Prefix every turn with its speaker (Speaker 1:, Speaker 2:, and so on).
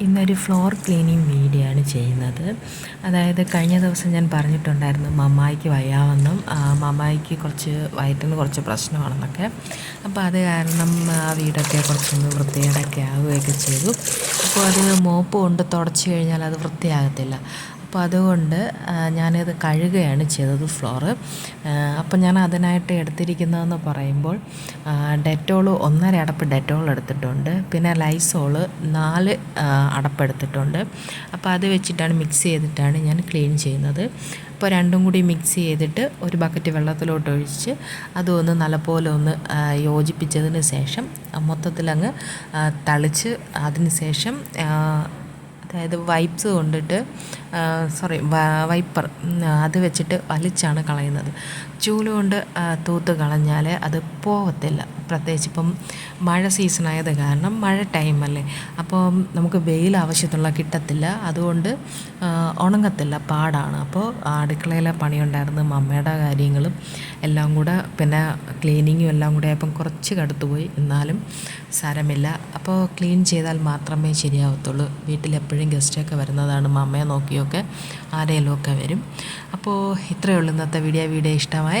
Speaker 1: ഇന്നൊരു floor cleaning video ആണ് ചെയ്യുന്നത്. അതായത് കഴിഞ്ഞ ദിവസം ഞാൻ പറഞ്ഞിട്ടുണ്ടായിരുന്നു മമ്മായിക്ക് വയ്യാമെന്നും മമ്മായിക്ക് കുറച്ച് വയറ്റിന് കുറച്ച് പ്രശ്നമാണെന്നൊക്കെ. അപ്പോൾ അത് കാരണം ആ വീടൊക്കെ കുറച്ചൊന്ന് വൃത്തികേടൊക്കെ ആവുകയൊക്കെ ചെയ്തു. അപ്പോൾ അത് മോപ്പ് കൊണ്ട് തുടച്ച് കഴിഞ്ഞാൽ അത് വൃത്തിയാകത്തില്ല. അപ്പോൾ അതുകൊണ്ട് ഞാനത് കഴുകുകയാണ് ചെയ്തത് ഫ്ലോറ്. അപ്പം ഞാൻ അതിനായിട്ട് എടുത്തിരിക്കുന്നതെന്ന് പറയുമ്പോൾ ഡെറ്റോൾ ഒന്നര അടപ്പ് ഡെറ്റോൾ എടുത്തിട്ടുണ്ട്. പിന്നെ ലൈസോൾ നാല് അടപ്പ് എടുത്തിട്ടുണ്ട്. അപ്പോൾ അത് വെച്ചിട്ടാണ് മിക്സ് ചെയ്തിട്ടാണ് ഞാൻ ക്ലീൻ ചെയ്യുന്നത്. അപ്പോൾ രണ്ടും കൂടി മിക്സ് ചെയ്തിട്ട് ഒരു ബക്കറ്റ് വെള്ളത്തിലോട്ട് ഒഴിച്ച് അതൊന്ന് നല്ലപോലെ ഒന്ന് യോജിപ്പിച്ചതിന് ശേഷം മൊത്തത്തിലങ്ങ് തളിച്ച് അതിന് ശേഷം അതായത് വൈപ്സ് കൊണ്ടിട്ട് സോറി വൈപ്പർ അത് വെച്ചിട്ട് വലിച്ചാണ് കളയുന്നത്. ചൂൽ കൊണ്ട് തൂത്ത് കളഞ്ഞാൽ അത് പോവത്തില്ല. പ്രത്യേകിച്ച് ഇപ്പം മഴ സീസണായത് കാരണം മഴ ടൈമല്ലേ അപ്പോൾ നമുക്ക് വെയിൽ ആവശ്യത്തുള്ള കിട്ടത്തില്ല. അതുകൊണ്ട് ഉണങ്ങത്തില്ല. പാടാണ്. അപ്പോൾ അടുക്കളയിലെ പണിയുണ്ടായിരുന്നു മമ്മയുടെ കാര്യങ്ങളും എല്ലാം കൂടെ പിന്നെ ക്ലീനിങ്ങും എല്ലാം കൂടെ ആയപ്പം കുറച്ച് കടുത്തുപോയി. എന്നാലും സാരമില്ല. അപ്പോൾ ക്ലീൻ ചെയ്താൽ മാത്രമേ ശരിയാവത്തുള്ളൂ. വീട്ടിൽ എപ്പോഴും ഗസ്റ്റൊക്കെ വരുന്നതാണ് മമ്മയെ നോക്കിയൊക്കെ ആരെയെല്ലാം ഒക്കെ വരും. അപ്പോൾ ഇത്രയേ ഉള്ളൂ ഇന്നത്തെ വീഡിയോ. വീഡിയോ ഇഷ്ടമായ